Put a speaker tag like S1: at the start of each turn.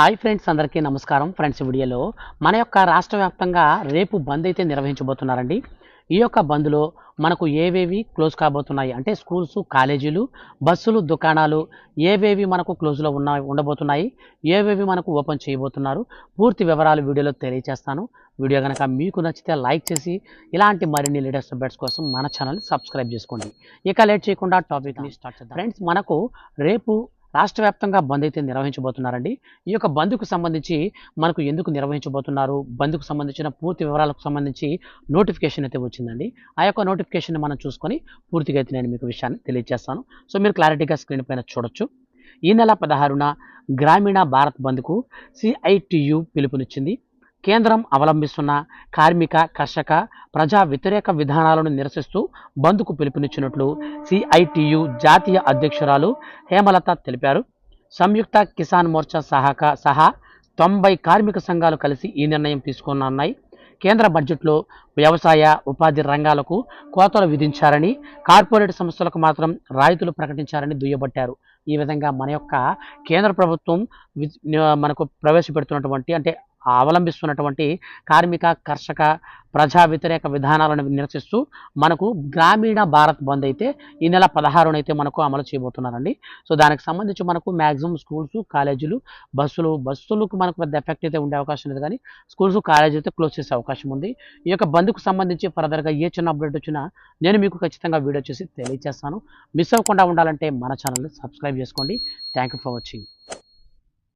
S1: Hi friends అందరికీ నమస్కారం. Friends వీడియోలో మన యొక్క రాష్ట్ర వ్యాప్తంగా రేపు బంద్ అయితే నిర్వహించబోతున్నారండి. ఈ యొక్క బంద్లో మనకు ఏవేవి క్లోజ్ కాబోతున్నాయి? అంటే స్కూల్స్ కాలేజీలు బస్సులు దుకాణాలు ఏవేవి మనకు క్లోజ్లో ఉన్న ఉండబోతున్నాయి? ఏవేవి మనకు ఓపెన్ చేయబోతున్నారు? పూర్తి వివరాలు వీడియోలో తెలియజేస్తాను. వీడియో కనుక మీకు నచ్చితే లైక్ చేసి ఇలాంటి మరిన్ని లేటెస్ట్ అప్డేట్స్ కోసం మన ఛానల్ సబ్స్క్రైబ్ చేసుకోండి. ఇక లేట్ చేయకుండా టాపిక్ని స్టార్ట్ చేద్దాం. ఫ్రెండ్స్ మనకు రేపు రాష్ట్ర వ్యాప్తంగా బంద్ అయితే నిర్వహించబోతున్నారండి. ఈ యొక్క బంద్కు సంబంధించి మనకు ఎందుకు నిర్వహించబోతున్నారు? బంద్కు సంబంధించిన పూర్తి వివరాలకు సంబంధించి నోటిఫికేషన్ అయితే వచ్చిందండి. ఆ యొక్క నోటిఫికేషన్ మనం చూసుకొని పూర్తిగా అయితే నేను మీకు విషయాన్ని తెలియజేస్తాను. సో మీరు క్లారిటీగా స్క్రీన్ పైన చూడొచ్చు. ఈ నెల పదహారున గ్రామీణ భారత్ బంద్కు సిఐటియు పిలుపునిచ్చింది. కేంద్రం అవలంబిస్తున్న కార్మిక కర్షక ప్రజా వ్యతిరేక విధానాలను నిరసిస్తూ బంద్కు పిలుపునిచ్చినట్లు సిఐటియు జాతీయ అధ్యక్షురాలు హేమలత తెలిపారు. సంయుక్త కిసాన్ మోర్చా సహాక సహా తొంభై కార్మిక సంఘాలు కలిసి ఈ నిర్ణయం తీసుకున్నాయి కేంద్ర బడ్జెట్లో వ్యవసాయ ఉపాధి రంగాలకు కోతలు విధించారని కార్పొరేట్ సంస్థలకు మాత్రం రాయితులు ప్రకటించారని దుయ్యబట్టారు. ఈ విధంగా మన యొక్క కేంద్ర ప్రభుత్వం వి- మనకు ప్రవేశపెడుతున్నటువంటి అంటే అవలంబిస్తున్నటువంటి కార్మిక కర్షక ప్రజా వ్యతిరేక విధానాలను నిరసిస్తూ మనకు గ్రామీణ భారత్ బంద్ అయితే ఈ నెల పదహారునైతే మనకు అమలు చేయబోతున్నారండి. సో దానికి సంబంధించి మనకు మ్యాక్సిమం స్కూల్స్ కాలేజీలు బస్సులు బస్సులకు మనకు పెద్ద ఎఫెక్ట్ అయితే ఉండే అవకాశం లేదు. కానీ స్కూల్స్ కాలేజీ అయితే క్లోజ్ చేసే అవకాశం ఉంది. ఈ యొక్క బంద్కు సంబంధించి ఫర్దర్గా ఏ చిన్న అప్డేట్ వచ్చినా నేను మీకు ఖచ్చితంగా వీడియో చేసి తెలియజేస్తాను మిస్ అవ్వకుండా ఉండాలంటే మన ఛానల్ని సబ్స్క్రైబ్ చేసుకోండి. Thank you for watching.